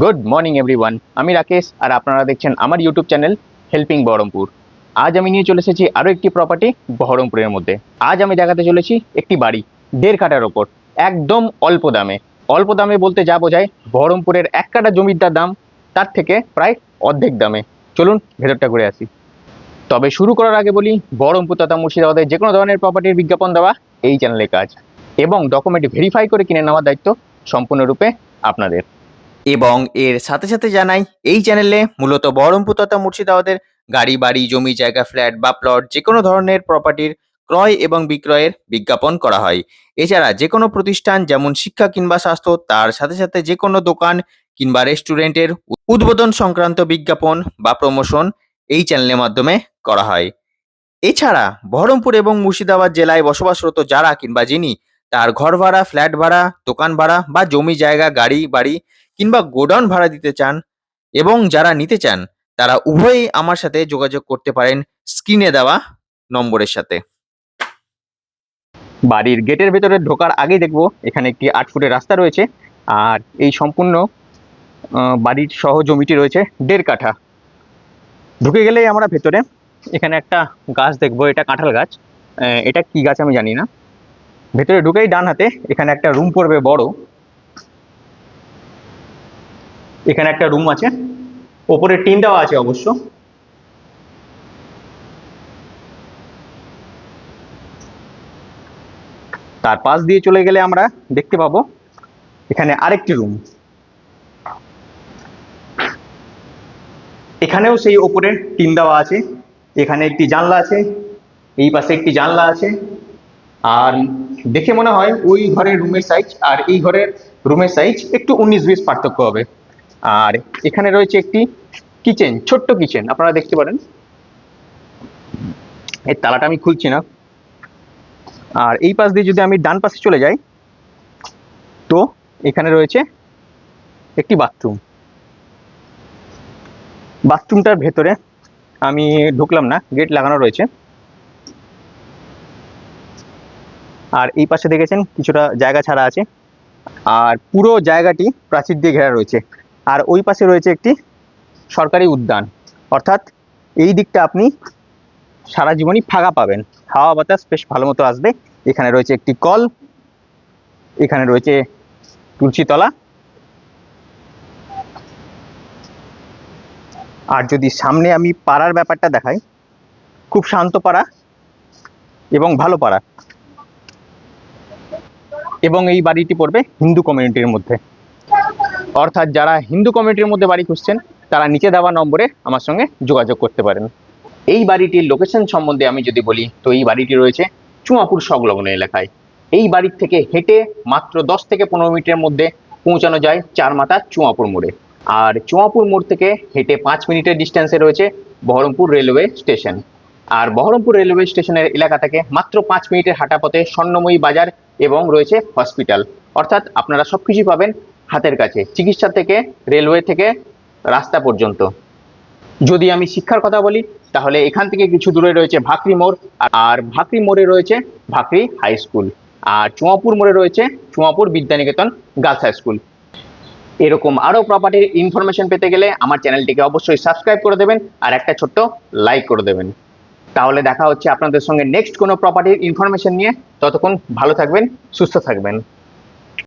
Good morning everyone আমি রাকেশ, আর আপনারা দেখছেন আমার ইউটিউব চ্যানেল হেল্পিং বহরমপুর আজ আমি নিয়ে চলে এসেছি আরও একটি প্রপার্টি বহরমপুরের মধ্যে। আজ আমি দেখাতে চলেছি একটি বাড়ি, দেড় কাঠার ওপর, একদম অল্প দামে। অল্প দামে বলতে যা বোঝায় বহরমপুরের এক কাঠা জমির দাম, তার থেকে প্রায় অর্ধেক দামে। চলুন ভেতরটা ঘুরে আসি। তবে শুরু করার আগে বলি বহরমপুর তথা মুর্শিদাবাদের যে কোনো ধরনের প্রপার্টির বিজ্ঞাপন দেওয়া এই চ্যানেলের কাজ। এবং ডকুমেন্ট ভেরিফাই করে কিনে নেওয়ার দায়িত্ব সম্পূর্ণরূপে আপনাদের। এবং এর সাথে সাথে জানাই, এই চ্যানেলে মূলত বহরমপুর তথা মুর্শিদাবাদের গাড়ি, বাড়ি, জমি, জায়গা, ফ্ল্যাট বা প্লট যে কোনো ধরনের প্রপার্টির ক্রয় এবং বিক্রয়ের বিজ্ঞাপন করা হয়। এছাড়া যে কোনো প্রতিষ্ঠান যেমন শিক্ষা কিংবা স্বাস্থ্য, তার সাথে সাথে যে কোনো দোকান কিংবা রেস্টুরেন্টের উদ্বোধন সংক্রান্ত বিজ্ঞাপন বা প্রমোশন এই চ্যানেলের মাধ্যমে করা হয়। এছাড়া বহরমপুর এবং মুর্শিদাবাদ জেলায় বসবাসরত যারা কিংবা যিনি, তার ঘর ভাড়া ফ্ল্যাট ভাড়া, দোকান ভাড়া বা জমি, জায়গা, গাড়ি, বাড়ি কিংবা গোডাউন ভাড়া দিতে চান এবং যারা নিতে চান, তারা উভয়ই আমার সাথে যোগাযোগ করতে পারেন স্ক্রিনে দেওয়া নম্বরের সাথে। বাড়ির গেটের ভেতরে ঢোকার আগেই দেখব এখানে একটি আট ফুটের রাস্তা রয়েছে আর এই সম্পূর্ণ বাড়ির সহ জমিটি রয়েছে দেড় কাঠা। ঢুকে গেলেই আমরা ভেতরে, এখানে একটা গাছ দেখব, এটা কাঁঠাল গাছ। এটা কি গাছ আমি জানি না। ভেতরে ঢুকেই ডান হাতে এখানে একটা রুম পড়বে বড়। এখানে একটা রুম আছে। ওপরে টিন দেওয়া আছে অবশ্য। তার পাশ দিয়ে চলে গেলে আমরা দেখতে পাবো, এখানে আরেকটি রুম এখানেও সেই ওপরে টিন দেওয়া আছে। এখানে একটি জানলা আছে, এই পাশে একটি জানলা আছে। আর দেখে মনে হয় ওই ঘরের রুমের সাইজ আর এই ঘরের রুমের সাইজ একটু উনিশ বিশ পার্থক্য হবে। আর এখানে রয়েছে একটি কিচেন, ছোট্ট কিচেন। আপনারা দেখতে পারেন। এর তালাটা আমি খুলছি না। আর এই পাশ দিয়ে যদি আমি ডান পাশে চলে যাই, তো এখানে রয়েছে একটি বাথরুম। বাথরুমটার ভেতরে আমি ঢুকলাম না, গেট লাগানো রয়েছে। আর এই পাশে দেখেছেন, কিছুটা জায়গা ছাড়া আছে। আর পুরো জায়গাটি প্রাচীর দিয়ে ঘেরা রয়েছে। আর ওই পাশে রয়েছে একটি সরকারি উদ্যান। অর্থাৎ এই দিকটা আপনি সারা জীবনই ফাঁকা পাবেন। হাওয়া বাতাস বেশ ভালো মতো আসবে। এখানে রয়েছে একটি কল, এখানে রয়েছে তুলসীতলা। আর যদি সামনে আমি পাড়ার ব্যাপারটা দেখাই, খুব শান্ত পাড়া এবং ভালো পাড়া। এবং এই বাড়িটি পড়বে হিন্দু কমিউনিটির মধ্যে। অর্থাৎ যারা হিন্দু কমিউনিটির মধ্যে বাড়ি খুঁজছেন, তারা নিচে দেওয়া নম্বরে আমার সঙ্গে যোগাযোগ করতে পারেন। এই বাড়িটির লোকেশন সম্বন্ধে আমি যদি বলি, তো এই বাড়িটি রয়েছে চুয়াপুর সংলগ্ন এলাকায়। এই বাড়ির থেকে হেঁটে মাত্র দশ থেকে পনেরো মিনিটের মধ্যে পৌঁছানো যায় চার মাথা চুয়াপুর মোড়ে। আর চুয়াপুর মোড় থেকে হেঁটে পাঁচ মিনিটের ডিস্টেন্সে রয়েছে বহরমপুর রেলওয়ে স্টেশন আর বহরমপুর রেলওয়ে স্টেশনের এলাকা থেকে মাত্র পাঁচ মিনিটের হাঁটা পথে স্বর্ণময়ী বাজার এবং রয়েছে হসপিটাল অর্থাৎ আপনারা সব কিছুই পাবেন হাতের কাছে, চিকিৎসা থেকে রেলওয়ে থেকে রাস্তা পর্যন্ত। যদি আমি শিক্ষার কথা বলি, তাহলে এখান থেকে কিছু দূরে রয়েছে ভাকরি মোড়, আর ভাকরি মোড়ে রয়েছে ভাকরি হাই স্কুল আর চুয়াপুর মোড়ে রয়েছে Chuapur Vidyaniketan girls high school এরকম আরও প্রপার্টির ইনফরমেশন পেতে গেলে আমার চ্যানেলটিকে অবশ্যই সাবস্ক্রাইব করে দেবেন, আর একটা ছোট্ট লাইক করে দেবেন। তাহলে দেখা হচ্ছে আপনাদের সঙ্গে নেক্সট কোনো প্রপার্টির ইনফরমেশন নিয়ে। ততক্ষণ ভালো থাকবেন, সুস্থ থাকবেন।